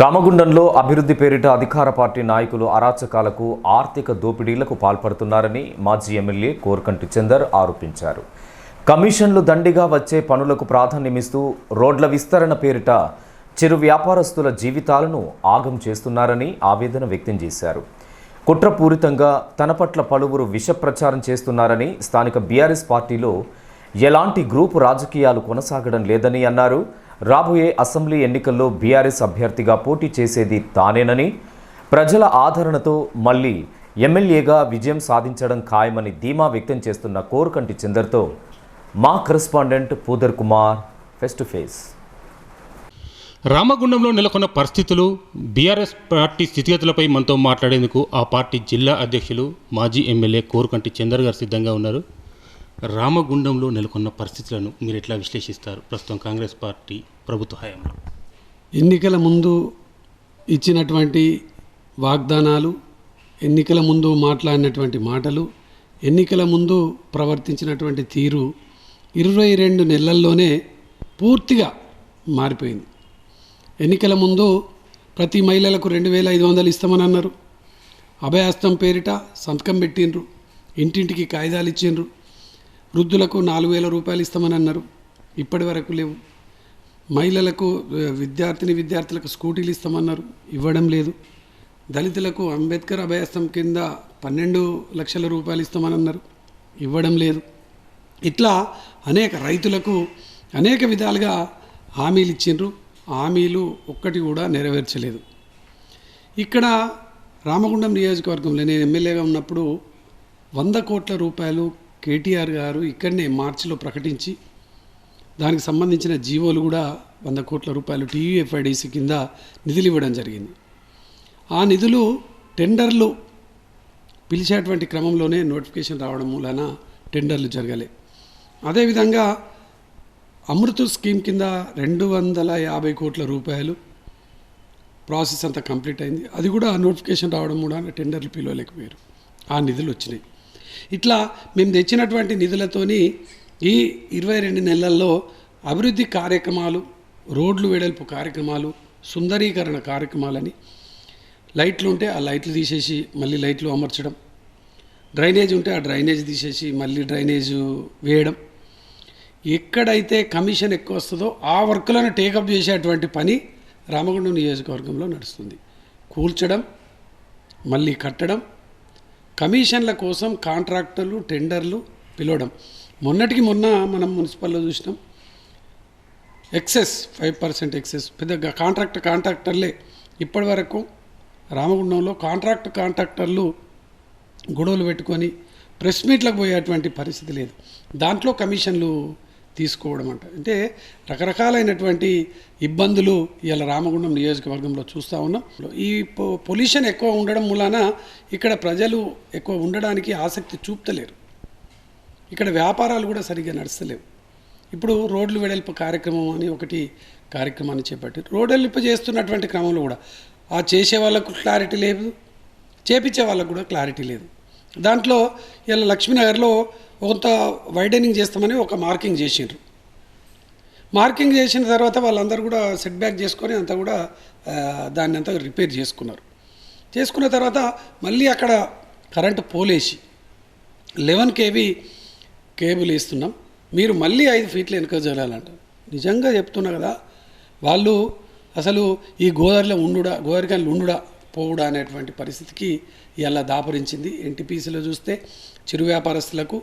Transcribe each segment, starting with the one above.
రామగుండంలో అభివృద్ధి పేరిట అధికార పార్టీ నాయకులు అరాచకాలకు ఆర్థిక దోపిడీలకు పాల్పడుతున్నారని మాజీ ఎమ్మెల్యే కోరకంటి చందర్ ఆరోపించారు. కమిషన్లు దండిగా వచ్చే పనులకు ప్రాధాన్యమిస్తూ రోడ్ల విస్తరణ పేరిట చిరు వ్యాపారస్తుల జీవితాలను ఆగం చేస్తున్నారని ఆవేదన వ్యక్తం చేశారు. కుట్రపూరితంగా తన పట్ల పలువురు విష ప్రచారం చేస్తున్నారని స్థానిక బీఆర్ఎస్ పార్టీలో ఎలాంటి గ్రూపు రాజకీయాలు కొనసాగడం లేదని అన్నారు. రాబోయే అసెంబ్లీ ఎన్నికల్లో బీఆర్ఎస్ అభ్యర్థిగా పోటీ చేసేది తానేనని ప్రజల ఆదరణతో మళ్ళీ ఎమ్మెల్యేగా విజయం సాధించడం ఖాయమని ధీమా వ్యక్తం చేస్తున్న కోరుకంటి చందర్తో మా correspondent Pudar Kumar face to face. రామగుండంలో నెలకొన్న పరిస్థితులు బీఆర్ఎస్ పార్టీ స్థితిగతులపై మనతో మాట్లాడేందుకు ఆ పార్టీ జిల్లా అధ్యక్షులు మాజీ ఎమ్మెల్యే కోరుకంటి చందర్ గారు సిద్ధంగా ఉన్నారు. రామగుండంలో నెలకొన్న పరిస్థితులను మీరు ఎట్లా విశ్లేషిస్తారు? ప్రస్తుతం కాంగ్రెస్ పార్టీ ప్రభుత్వ హయాంలో. ఎన్నికల ముందు ఇచ్చినటువంటి వాగ్దానాలు ఎన్నికల ముందు మాట్లాడినటువంటి మాటలు ఎన్నికల ముందు ప్రవర్తించినటువంటి తీరు ఇరవై రెండు నెలల్లోనే పూర్తిగా మారిపోయింది. ఎన్నికల ముందు ప్రతి మహిళలకు రెండు వేల ఐదు వందలు ఇస్తామని అన్నారు. అభయాస్తం పేరిట సంతకం పెట్టిండ్రు. ఇంటింటికి కాగితాలు ఇచ్చిండ్రు. వృద్ధులకు నాలుగు వేల రూపాయలు ఇస్తామని అన్నారు. ఇప్పటి వరకు లేవు. మహిళలకు విద్యార్థిని విద్యార్థులకు స్కూటీలు ఇస్తామన్నారు. ఇవ్వడం లేదు. దళితులకు అంబేద్కర్ అభయాస్తం కింద పన్నెండు లక్షల రూపాయలు ఇస్తామని అన్నారు. ఇవ్వడం లేదు. ఇట్లా అనేక రైతులకు అనేక విధాలుగా హామీలు ఇచ్చిండ్రు. హామీలు ఒక్కటి కూడా నెరవేర్చలేదు. ఇక్కడ రామగుండం నియోజకవర్గంలో నేను ఎమ్మెల్యేగా ఉన్నప్పుడు వంద కోట్ల రూపాయలు కేటీఆర్ గారు ఇక్కడనే మార్చిలో ప్రకటించి దానికి సంబంధించిన జీవోలు కూడా వంద కోట్ల రూపాయలు టీయూఎఫ్ఐడిసి కింద నిధులు ఇవ్వడం జరిగింది. ఆ నిధులు టెండర్లు పిలిచేటువంటి క్రమంలోనే నోటిఫికేషన్ రావడం మూలాన టెండర్లు జరగలే. అదేవిధంగా అమృత్ స్కీమ్ కింద రెండు వందల యాభై కోట్ల రూపాయలు ప్రాసెస్ అంతా కంప్లీట్ అయింది. అది కూడా నోటిఫికేషన్ రావడం కూడా టెండర్లు పిలవలేకపోయారు. ఆ నిధులు వచ్చినాయి. ఇట్లా మేము తెచ్చినటువంటి నిధులతోని ఈ ఇరవై రెండు నెలల్లో అభివృద్ధి కార్యక్రమాలు రోడ్లు వెడల్పు కార్యక్రమాలు సుందరీకరణ కార్యక్రమాలని లైట్లు ఉంటే ఆ లైట్లు తీసేసి మళ్ళీ లైట్లు అమర్చడం. డ్రైనేజ్ ఉంటే ఆ డ్రైనేజ్ తీసేసి మళ్ళీ డ్రైనేజ్ వేయడం. ఎక్కడైతే కమిషన్ ఎక్కువ వస్తుందో ఆ వర్కులను టేకప్ చేసేటువంటి పని రామగుండం నియోజకవర్గంలో నడుస్తుంది. కూల్చడం మళ్ళీ కట్టడం కమిషన్ల కోసం కాంట్రాక్టర్లు టెండర్లు పిలవడం. మొన్నటికి మొన్న మనం మున్సిపల్లో చూసినాం. ఎక్సెస్ ఫైవ్ పర్సెంట్ ఎక్సెస్ పెద్ద కాంట్రాక్ట్ కాంట్రాక్టర్లే ఇప్పటి వరకు రామగుండంలో కాంట్రాక్ట్ కాంట్రాక్టర్లు గొడవలు పెట్టుకొని ప్రెస్ మీట్లకు పోయేటువంటి పరిస్థితి లేదు. దాంట్లో కమిషన్లు తీసుకోవడం అంట. అంటే రకరకాలైనటువంటి ఇబ్బందులు ఇలా రామగుండం నియోజకవర్గంలో చూస్తూ ఉన్నాం. ఈ పొ- పొల్యూషన్ ఎక్కువ ఉండడం మూలాన ఇక్కడ ప్రజలు ఎక్కువ ఉండడానికి ఆసక్తి చూపుతలేరు. ఇక్కడ వ్యాపారాలు కూడా సరిగ్గా నడుస్తలేవు. ఇప్పుడు రోడ్లు వెడల్పు కార్యక్రమం అని ఒకటి కార్యక్రమాన్ని చేపట్టారు రోడ్లు వెడల్పు చేస్తున్నటువంటి క్రమంలో కూడా ఆ చేసే వాళ్ళకు క్లారిటీ లేదు చేపించే వాళ్ళకు కూడా క్లారిటీ లేదు. దాంట్లో ఇలా లక్ష్మీనగర్లో కొంత వైడనింగ్ చేస్తామని ఒక మార్కింగ్ చేసిండ్రు. మార్కింగ్ చేసిన తర్వాత వాళ్ళందరూ కూడా సెట్ బ్యాక్ చేసుకొని అంతా కూడా దాన్ని అంతా రిపేర్ చేసుకున్నారు. చేసుకున్న తర్వాత మళ్ళీ అక్కడ కరెంటు పోలేసి లెవెన్ కేబీ కేబుల్ వేస్తున్నాం. మీరు మళ్ళీ ఐదు ఫీట్లు వెనుక జరగాలంట. నిజంగా చెప్తున్నా కదా వాళ్ళు అసలు ఈ గోదావరిలో ఉండుడా గోదావరికాయలు ఉండుడా పోవుడా అనేటువంటి పరిస్థితికి ఇలా దాపరించింది. ఎన్టీపీసీలో చూస్తే చిరు వ్యాపారస్తులకు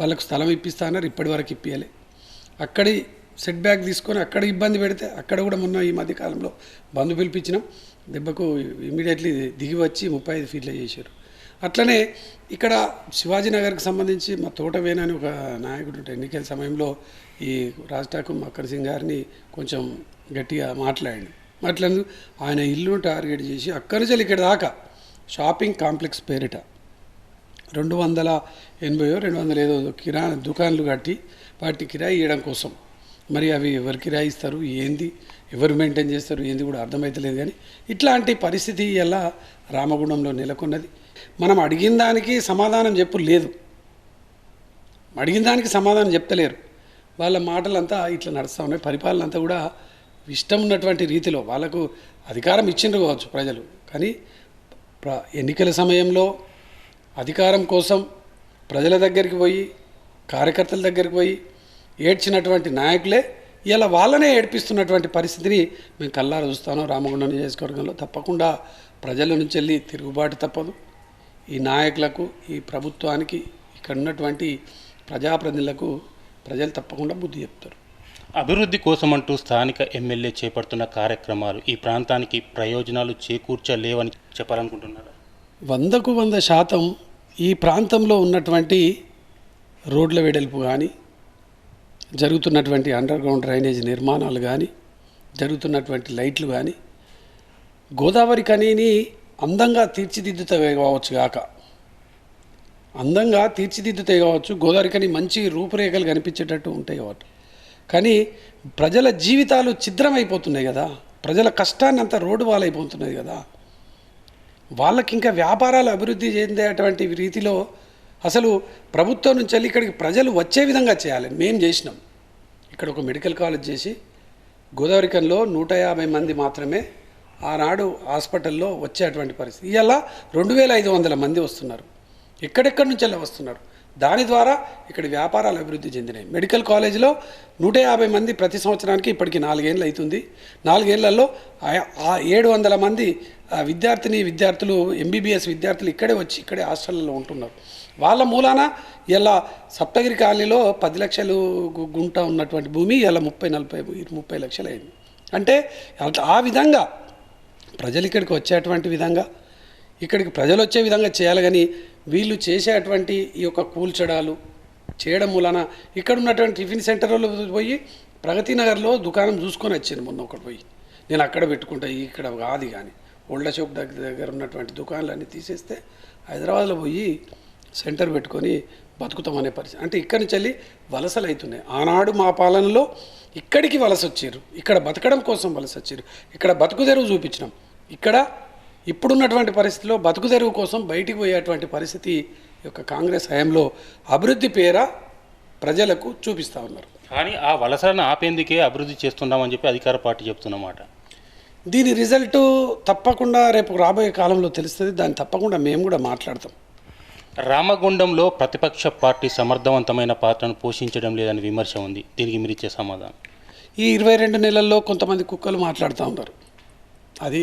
వాళ్ళకు స్థలం ఇప్పిస్తానన్నారు ఇప్పటి వరకు ఇప్పియాలి. అక్కడి సెట్ బ్యాక్ తీసుకొని అక్కడ ఇబ్బంది పెడితే అక్కడ కూడా మొన్న ఈ మధ్యకాలంలో బంధు పిలిపించినాం. దెబ్బకు ఇమీడియట్లీ దిగి వచ్చి ముప్పై ఐదు ఫీట్లో చేశారు. అట్లనే ఇక్కడ శివాజీనగర్కి సంబంధించి మా తోటవేణ అని ఒక నాయకుడు ఎన్నికల సమయంలో ఈ రాజ్ ఠాకూర్ మక్కర్ సింగ్ గారిని కొంచెం గట్టిగా మాట్లాడి మాట్లాడు ఆయన ఇల్లును టార్గెట్ చేసి అక్కడి నుంచి ఇక్కడ దాకా షాపింగ్ కాంప్లెక్స్ పేరిట రెండు వందల ఎనభై రెండు వందల ఏదో కిరా దుకాన్లు కట్టి వాటి కిరాయి ఇవ్వడం కోసం. మరి అవి ఎవరు కిరాయి ఇస్తారు? ఏంది? ఎవరు మెయింటైన్ చేస్తారు? ఏంది కూడా అర్థమవుతలేదు కానీ ఇట్లాంటి పరిస్థితి ఎలా రామగుండంలో నెలకొన్నది? మనం అడిగిన దానికి సమాధానం చెప్పు లేదు. అడిగిన దానికి సమాధానం చెప్తలేరు. వాళ్ళ మాటలంతా ఇట్లా నడుస్తూ ఉన్నాయి. పరిపాలన అంతా కూడా ఇష్టం ఉన్నటువంటి రీతిలో వాళ్ళకు అధికారం ఇచ్చిండ్రు కావచ్చు ప్రజలు. కానీ ఎన్నికల సమయంలో అధికారం కోసం ప్రజల దగ్గరికి పోయి కార్యకర్తల దగ్గరికి పోయి ఏడ్చినటువంటి నాయకులే ఇలా వాళ్ళనే ఏడిపిస్తున్నటువంటి పరిస్థితిని మేము కల్లారా చూస్తాను. రామగుండం నియోజకవర్గంలో తప్పకుండా ప్రజల నుంచి వెళ్ళి తిరుగుబాటు తప్పదు. ఈ నాయకులకు ఈ ప్రభుత్వానికి ఇక్కడ ఉన్నటువంటి ప్రజాప్రతినిధులకు ప్రజలు తప్పకుండా బుద్ధి చెప్తారు. అభివృద్ధి కోసమంటూ స్థానిక ఎమ్మెల్యే చేపడుతున్న కార్యక్రమాలు ఈ ప్రాంతానికి ప్రయోజనాలు చేకూర్చలేవని చెప్పాలనుకుంటున్నారు? వందకు వంద శాతం ఈ ప్రాంతంలో ఉన్నటువంటి రోడ్ల వెడల్పు కానీ జరుగుతున్నటువంటి అండర్ గ్రౌండ్ డ్రైనేజ్ నిర్మాణాలు కానీ జరుగుతున్నటువంటి లైట్లు కానీ గోదావరి కనీని అందంగా తీర్చిదిద్దుతాయి కావచ్చు కాక అందంగా తీర్చిదిద్దుతాయి కావచ్చు గోదావరి కని మంచి రూపురేఖలు కనిపించేటట్టు ఉంటాయి కావచ్చు కానీ ప్రజల జీవితాలు ఛిద్రమైపోతున్నాయి కదా. ప్రజల కష్టాన్ని అంతా రోడ్డు వాళ్ళైపోతున్నది కదా. వాళ్ళకి ఇంకా వ్యాపారాలు అభివృద్ధి చెందేటువంటి రీతిలో అసలు ప్రభుత్వం నుంచి వెళ్ళి ఇక్కడికి ప్రజలు వచ్చే విధంగా చేయాలి. మేము చేసినాం. ఇక్కడ ఒక మెడికల్ కాలేజ్ చేసి గోదావరికంలో నూట యాభై మంది మాత్రమే ఆనాడు హాస్పిటల్లో వచ్చేటువంటి పరిస్థితి. ఇలా రెండు వేల ఐదు వందల మంది వస్తున్నారు. ఎక్కడెక్కడి నుంచి వెళ్ళి వస్తున్నారు? దాని ద్వారా ఇక్కడ వ్యాపారాలు అభివృద్ధి చెందినాయి. మెడికల్ కాలేజీలో నూట యాభై మంది ప్రతి సంవత్సరానికి ఇప్పటికి నాలుగేళ్ళు అవుతుంది. నాలుగేళ్ళలో ఆ- ఏడు వందల మంది ఆ, విద్యార్థిని విద్యార్థులు ఎంబీబీఎస్ విద్యార్థులు ఇక్కడే వచ్చి ఇక్కడే హాస్టల్లో ఉంటున్నారు. వాళ్ళ మూలాన ఇలా సప్తగిరి కాలనీలో పది లక్షలు గుంట ఉన్నటువంటి భూమి ఇలా ముప్పై నలభై ముప్పై లక్షలు అయింది. అంటే ఆ విధంగా ప్రజలు ఇక్కడికి వచ్చేటువంటి విధంగా ఇక్కడికి ప్రజలు వచ్చే విధంగా చేయాలి కానీ వీళ్ళు చేసేటువంటి ఈ యొక్క కూల్చడాలు చేయడం వలన ఇక్కడ ఉన్నటువంటి టిఫిన్ సెంటర్లో పోయి ప్రగతి నగర్లో దుకాణం చూసుకొని వచ్చాను మొన్న ఒకటి పోయి. నేను అక్కడ పెట్టుకుంటా ఇక్కడ కాదు కానీ. ఓల్డ్ షాప్ దగ్గర దగ్గర ఉన్నటువంటి దుకాణాలన్నీ తీసేస్తే హైదరాబాద్లో పోయి సెంటర్ పెట్టుకొని బతుకుతామనే పరిస్థితి. అంటే ఇక్కడి నుంచి వెళ్ళి వలసలు అవుతున్నాయి ఆనాడు మా పాలనలో ఇక్కడికి వలస వచ్చారు. ఇక్కడ బతకడం కోసం వలస వచ్చారు. ఇక్కడ బతుకు తెరువు చూపించినాం. ఇక్కడ ఇప్పుడున్నటువంటి పరిస్థితిలో బతుకు తెరువు కోసం బయటికి పోయేటువంటి పరిస్థితి యొక్క కాంగ్రెస్ హయాంలో అభివృద్ధి పేర ప్రజలకు చూపిస్తూ ఉన్నారు. కానీ ఆ వలసలను ఆపేందుకే అభివృద్ధి చేస్తున్నామని చెప్పి అధికార పార్టీ చెప్తున్నమాట. దీని రిజల్ట్ తప్పకుండా రేపు రాబోయే కాలంలో తెలుస్తుంది. దాన్ని తప్పకుండా మేము కూడా మాట్లాడతాం. రామగుండంలో ప్రతిపక్ష పార్టీ సమర్థవంతమైన పాత్రను పోషించడం లేదని విమర్శ ఉంది. దీనికి మీరు ఇచ్చే సమాధానం. ఈ ఇరవై రెండు నెలల్లో కొంతమంది కుక్కలు మాట్లాడుతూ ఉన్నారు. అది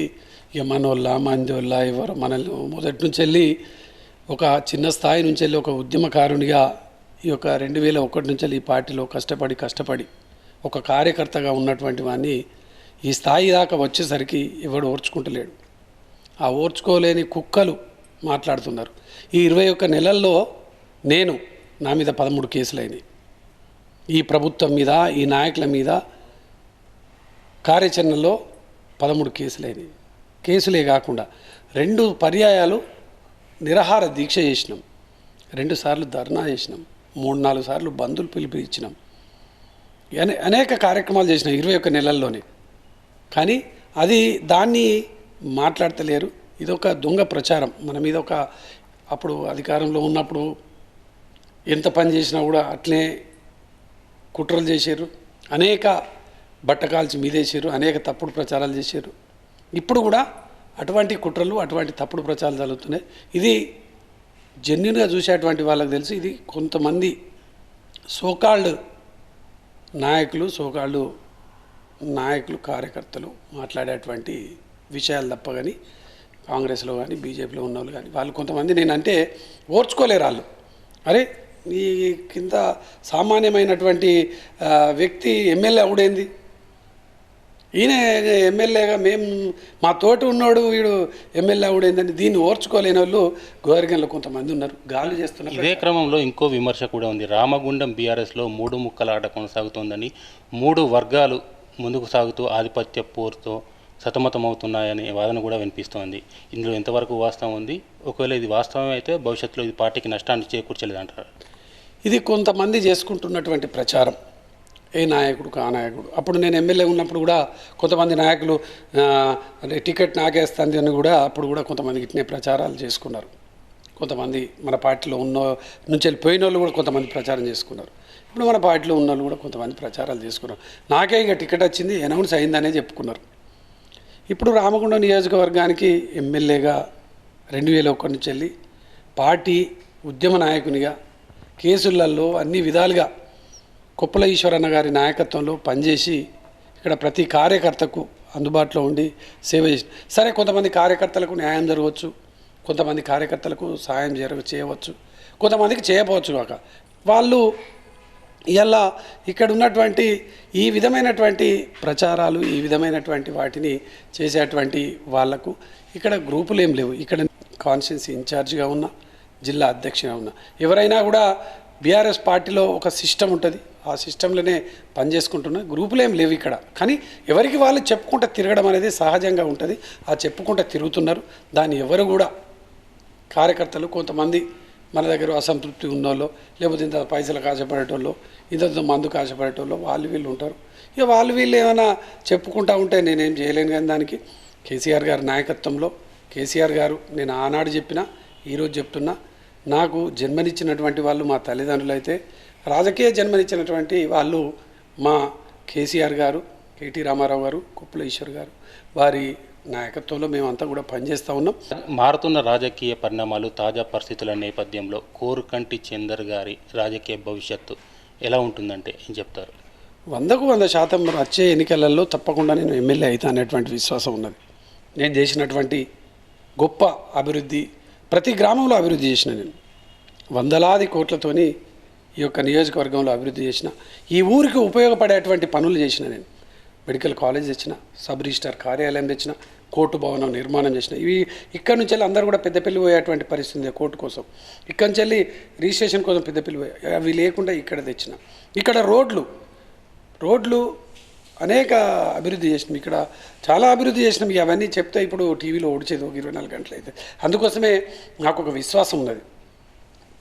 ఇక మనోళ్ళ మంజోళ్ళ ఎవరు మనల్ని మొదటి నుంచి వెళ్ళి ఒక చిన్న స్థాయి నుంచి వెళ్ళి ఒక ఉద్యమకారునిగా ఈ యొక్క రెండు వేల ఒకటి నుంచి వెళ్ళి ఈ పార్టీలో కష్టపడి కష్టపడి ఒక కార్యకర్తగా ఉన్నటువంటి వాడిని ఈ స్థాయి దాకా వచ్చేసరికి ఎవడు ఓర్చుకుంటలేడు. ఆ ఓర్చుకోలేని కుక్కలు మాట్లాడుతున్నారు. ఈ ఇరవై ఒక్క నెలల్లో నేను నా మీద పదమూడు కేసులైనవి ఈ ప్రభుత్వం మీద ఈ నాయకుల మీద కార్యాచరణలో పదమూడు కేసులైనవి కేసులే కాకుండా రెండు పర్యాయాలు నిరాహార దీక్ష చేసినాం. రెండు సార్లు ధర్నా చేసినాం. మూడు నాలుగు సార్లు బంధులు పిలిపి ఇచ్చినాం అనే- అనేక కార్యక్రమాలు చేసినాం ఇరవై ఒక్క నెలల్లోనే. కానీ అది దాన్ని మాట్లాడతలేరు. ఇదొక దొంగ ప్రచారం. మన మీద ఒక అప్పుడు అధికారంలో ఉన్నప్పుడు ఎంత పని చేసినా కూడా అట్లే కుట్రలు చేశారు. అనేక బట్టకాల్చి మీదేశారు. అనేక తప్పుడు ప్రచారాలు చేశారు. ఇప్పుడు కూడా అటువంటి కుట్రలు అటువంటి తప్పుడు ప్రచారాలు జరుగుతున్నాయి. ఇది జెన్యున్గా చూసేటువంటి వాళ్ళకి తెలుసు. ఇది కొంతమంది సోకాళ్ళు నాయకులు సోకాళ్ళు నాయకులు కార్యకర్తలు మాట్లాడేటువంటి విషయాలు తప్ప కానీ కాంగ్రెస్లో కానీ బీజేపీలో ఉన్న వాళ్ళు కానీ వాళ్ళు కొంతమంది నేనంటే ఓర్చుకోలేరు వాళ్ళు. అరే ఈ కింద సామాన్యమైనటువంటి వ్యక్తి ఎమ్మెల్యే అవుడేంది? ఈయన ఎమ్మెల్యేగా మేము మా తోటి ఉన్నోడు వీడు ఎమ్మెల్యే అవుడేందని దీన్ని ఓర్చుకోలేని వాళ్ళు గోవర్గంలో కొంతమంది ఉన్నారు. గాలి చేస్తున్నారు ఇదే క్రమంలో ఇంకో విమర్శ కూడా ఉంది. రామగుండం బీఆర్ఎస్లో మూడు ముక్కల ఆట కొనసాగుతోందని మూడు వర్గాలు ముందుకు సాగుతూ ఆధిపత్య పోరుతో సతమతమవుతున్నాయనే వాదన కూడా వినిపిస్తోంది. ఇందులో ఎంతవరకు వాస్తవం ఉంది? ఒకవేళ ఇది వాస్తవం అయితే భవిష్యత్తులో ఇది పార్టీకి నష్టాన్ని చేకూర్చలేదంటారు? ఇది కొంతమంది చేసుకుంటున్నటువంటి ప్రచారం. ఏ నాయకుడు కా నాయకుడు. అప్పుడు నేను ఎమ్మెల్యే ఉన్నప్పుడు కూడా కొంతమంది నాయకులు టికెట్ నాకేస్తుంది అని కూడా అప్పుడు కూడా కొంతమంది ఇట్నే ప్రచారాలు చేసుకున్నారు. కొంతమంది మన పార్టీలో ఉన్న నుంచి వెళ్ళిపోయిన వాళ్ళు కూడా కొంతమంది ప్రచారం చేసుకున్నారు. ఇప్పుడు మన పార్టీలో ఉన్న వాళ్ళు కూడా కొంతమంది ప్రచారాలు చేసుకున్నారు. నాకే ఇక టికెట్ వచ్చింది అనౌన్స్ అయిందనే చెప్పుకున్నారు. ఇప్పుడు రామగుండం నియోజకవర్గానికి ఎమ్మెల్యేగా రెండు వేల ఒకటి నుంచి వెళ్ళి పార్టీ ఉద్యమ నాయకునిగా కేసులలో అన్ని విధాలుగా కొప్పుల ఈశ్వరన్న గారి నాయకత్వంలో పనిచేసి ఇక్కడ ప్రతి కార్యకర్తకు అందుబాటులో ఉండి సేవ చేసి సరే కొంతమంది కార్యకర్తలకు న్యాయం జరగవచ్చు కొంతమంది కార్యకర్తలకు సాయం జరగ చేయవచ్చు కొంతమందికి చేయకపోవచ్చు కాక. వాళ్ళు ఇలా ఇక్కడ ఉన్నటువంటి ఈ విధమైనటువంటి ప్రచారాలు ఈ విధమైనటువంటి వాటిని చేసేటువంటి వాళ్ళకు ఇక్కడ గ్రూపులు ఏం లేవు. ఇక్కడ కాన్స్టిట్యున్సీ ఇన్ఛార్జిగా ఉన్న జిల్లా అధ్యక్షుగా ఉన్న. ఎవరైనా కూడా బీఆర్ఎస్ పార్టీలో ఒక సిస్టమ్ ఉంటుంది. ఆ సిస్టంలోనే పనిచేసుకుంటున్న గ్రూపులు ఏం లేవు ఇక్కడ. కానీ ఎవరికి వాళ్ళు చెప్పుకుంటూ తిరగడం అనేది సహజంగా ఉంటుంది. ఆ చెప్పుకుంటూ తిరుగుతున్నారు. దాన్ని ఎవరు కూడా కార్యకర్తలు కొంతమంది మన దగ్గర అసంతృప్తి ఉన్నోళ్ళు లేకపోతే ఇంత పైసలు కాశపడేటోళ్ళు ఇంత మందు కాశపడేటోళ్ళు వాళ్ళు వీళ్ళు ఉంటారు. ఇక వాళ్ళు వీళ్ళు ఏమైనా చెప్పుకుంటా ఉంటే నేనేం చేయలేను కానీ దానికి కేసీఆర్ గారి నాయకత్వంలో కేసీఆర్ గారు నేను ఆనాడు చెప్పిన ఈరోజు చెప్తున్నా నాకు జన్మనిచ్చినటువంటి వాళ్ళు మా తల్లిదండ్రులు అయితే రాజకీయ జన్మనిచ్చినటువంటి వాళ్ళు మా కేసీఆర్ గారు కేటీ రామారావు గారు కుప్పల ఈశ్వర్ గారు. వారి నాయకత్వంలో మేమంతా కూడా పనిచేస్తూ ఉన్నాం. మారుతున్న రాజకీయ పరిణామాలు తాజా పరిస్థితుల నేపథ్యంలో కోరుకంటి చందర్ గారి రాజకీయ భవిష్యత్తు ఎలా ఉంటుందంటే ఏం చెప్తారు? వందకు వంద శాతం వచ్చే ఎన్నికలలో తప్పకుండా నేను ఎమ్మెల్యే అవుతా అనేటువంటి విశ్వాసం ఉన్నది. నేను చేసినటువంటి గొప్ప అభివృద్ధి ప్రతి గ్రామంలో అభివృద్ధి చేసిన నేను. వందలాది కోట్లతోని ఈ యొక్క నియోజకవర్గంలో అభివృద్ధి చేసిన ఈ ఊరికి ఉపయోగపడేటువంటి పనులు చేసిన నేను. మెడికల్ కాలేజ్ తెచ్చిన సబ్ రిజిస్టార్ కార్యాలయం తెచ్చిన కోర్టు భవనం నిర్మాణం చేసిన. ఇవి ఇక్కడ నుంచి వెళ్ళి అందరూ కూడా పెద్దపల్లి పోయేటువంటి పరిస్థితి కోర్టు కోసం. ఇక్కడ నుంచి వెళ్ళి రిజిస్ట్రేషన్ కోసం పెద్దపల్లి పోయా అవి లేకుండా ఇక్కడ తెచ్చిన. ఇక్కడ రోడ్లు రోడ్లు అనేక అభివృద్ధి చేసినాం. ఇక్కడ చాలా అభివృద్ధి చేసినాం. అవన్నీ చెప్తే ఇప్పుడు టీవీలో ఓడిచేది ఒక ఇరవై నాలుగు గంటలు అయితే. అందుకోసమే నాకు ఒక విశ్వాసం ఉన్నది.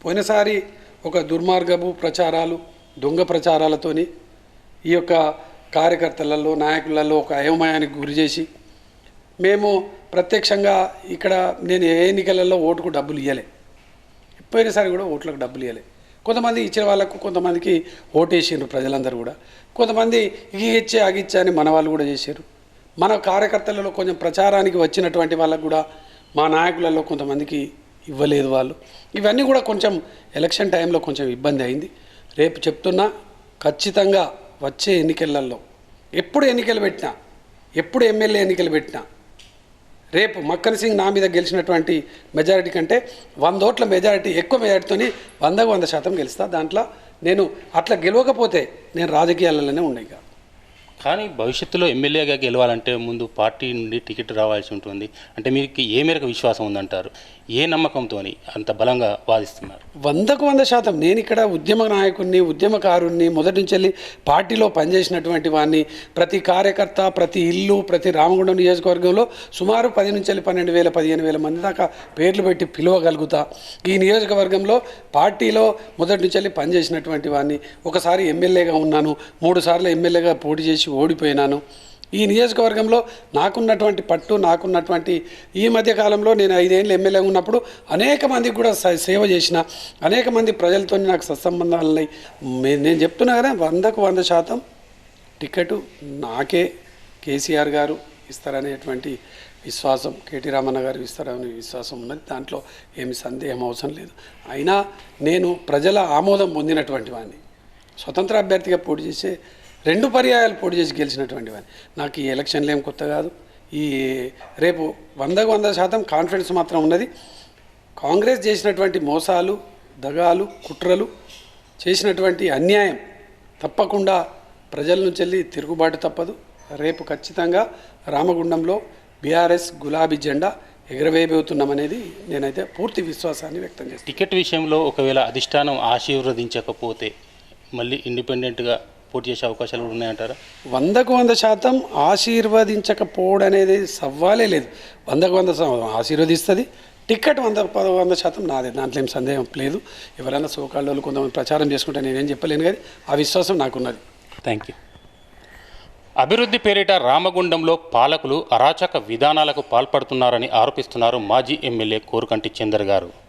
పోయినసారి ఒక దుర్మార్గపు ప్రచారాలు దొంగ ప్రచారాలతోని ఈ యొక్క కార్యకర్తలలో నాయకులలో ఒక అయోమయానికి గురి చేసి మేము ప్రత్యక్షంగా ఇక్కడ నేను ఏ ఎన్నికలలో ఓటుకు డబ్బులు ఇవ్వలే పోయినసారి కూడా ఓట్లకు డబ్బులు ఇవ్వలే కొంతమంది ఇచ్చిన వాళ్ళకు కొంతమందికి ఓటేసిండ్రు ప్రజలందరూ కూడా. కొంతమంది ఈ ఇచ్చే అగిచ్చే అని మన వాళ్ళు కూడా చేశారు మన కార్యకర్తలలో కొంచెం ప్రచారానికి వచ్చినటువంటి వాళ్ళకు కూడా మా నాయకులలో కొంతమందికి ఇవ్వలేదు వాళ్ళు. ఇవన్నీ కూడా కొంచెం ఎలక్షన్ టైంలో కొంచెం ఇబ్బంది అయింది. రేపు చెప్తున్నా ఖచ్చితంగా వచ్చే ఎన్నికలలో ఎప్పుడు ఎన్నికలు పెట్టినా ఎప్పుడు ఎమ్మెల్యే ఎన్నికలు పెట్టినా రేపు మక్కన్ సింగ్ నా మీద గెలిచినటువంటి మెజారిటీ కంటే వంద ఓట్ల మెజారిటీ ఎక్కువ మెజారిటీతోని వందకు వంద శాతం గెలుస్తా. దాంట్లో నేను అట్లా గెలవకపోతే నేను రాజకీయాలలోనే ఉన్నాయి కానీ భవిష్యత్తులో ఎమ్మెల్యేగా గెలవాలంటే ముందు పార్టీ నుండి టికెట్ రావాల్సి ఉంటుంది. అంటే మీకు ఏ మేరకు విశ్వాసం ఉందంటారు? ఏ నమ్మకంతో అంత బలంగా వాదిస్తున్నారు? వందకు వంద శాతం. నేను ఇక్కడ ఉద్యమ నాయకుడిని ఉద్యమకారుణ్ణి మొదటి నుంచి వెళ్ళి పార్టీలో పనిచేసినటువంటి వాడిని ప్రతి కార్యకర్త ప్రతి ఇల్లు ప్రతి రామగుండం నియోజకవర్గంలో సుమారు పది నుంచి వెళ్ళి పన్నెండు వేల పదిహేను వేల మంది దాకా పేర్లు పెట్టి పిలవగలుగుతా. ఈ నియోజకవర్గంలో పార్టీలో మొదటి నుంచి వెళ్ళి పనిచేసినటువంటి వాడిని ఒకసారి ఎమ్మెల్యేగా ఉన్నాను మూడు సార్లు ఎమ్మెల్యేగా పోటీ చేసి ఓడిపోయినాను. ఈ నియోజకవర్గంలో నాకున్నటువంటి పట్టు నాకున్నటువంటి ఈ మధ్య కాలంలో నేను ఐదేళ్ళు ఎమ్మెల్యే ఉన్నప్పుడు అనేక మందికి కూడా సేవ చేసిన అనేక మంది ప్రజలతో నాకు సత్సంబంధాలు ఉన్నాయి నేను చెప్తున్నా కదా వందకు వంద శాతం టికెట్ నాకే కేసీఆర్ గారు ఇస్తారనేటువంటి విశ్వాసం కేటీ రామన్న గారు ఇస్తారనే విశ్వాసం ఉన్నది. దాంట్లో ఏమి సందేహం అవసరం లేదు. అయినా నేను ప్రజల ఆమోదం పొందినటువంటి వాడిని. స్వతంత్ర అభ్యర్థిగా పోటీ చేసే రెండు పర్యాయాలు పోటీ చేసి గెలిచినటువంటి వాడిని నాకు ఈ ఎలక్షన్లు ఏం కొత్త కాదు. ఈ రేపు వందకు వంద శాతం కాన్ఫిడెన్స్ మాత్రం ఉన్నది. కాంగ్రెస్ చేసినటువంటి మోసాలు దగాలు కుట్రలు చేసినటువంటి అన్యాయం తప్పకుండా ప్రజల నుంచి వెళ్ళి తిరుగుబాటు తప్పదు. రేపు ఖచ్చితంగా రామగుండంలో బీఆర్ఎస్ గులాబీ జెండా ఎగరవేయబోతున్నామనేది నేనైతే పూర్తి విశ్వాసాన్ని వ్యక్తం చేస్తాను టికెట్ విషయంలో ఒకవేళ అధిష్టానం ఆశీర్వదించకపోతే మళ్ళీ ఇండిపెండెంట్గా పోటీ చేసే అవకాశాలు కూడా ఉన్నాయంటారా? వందకు వంద శాతం ఆశీర్వదించకపోవడం అనేది సవ్వాలే లేదు. వందకు వంద శాతం ఆశీర్వదిస్తుంది. టికెట్ వంద పద వంద శాతం నాదే. దాంట్లో ఏం సందేహం లేదు. ఎవరైనా సోకాళ్ళు కొంతమంది ప్రచారం చేసుకుంటే నేనేం చెప్పలేను కానీ ఆ విశ్వాసం నాకున్నది. Thank you. అభివృద్ధి పేరిట రామగుండంలో పాలకులు అరాచక విధానాలకు పాల్పడుతున్నారని ఆరోపిస్తున్నారు మాజీ ఎమ్మెల్యే కోరుకంటి చందర్ గారు.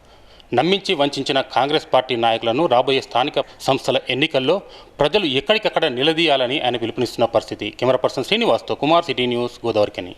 నమ్మించి వంచిన కాంగ్రెస్ పార్టీ నాయకులను రాబోయే స్థానిక సంస్థల ఎన్నికల్లో ప్రజలు ఎక్కడికక్కడ నిలదీయాలని ఆయన పిలుపునిస్తున్న పరిస్థితి. కెమెరా పర్సన్ శ్రీనివాస్తో కుమార్ సిటీ న్యూస్ గోదావరికని.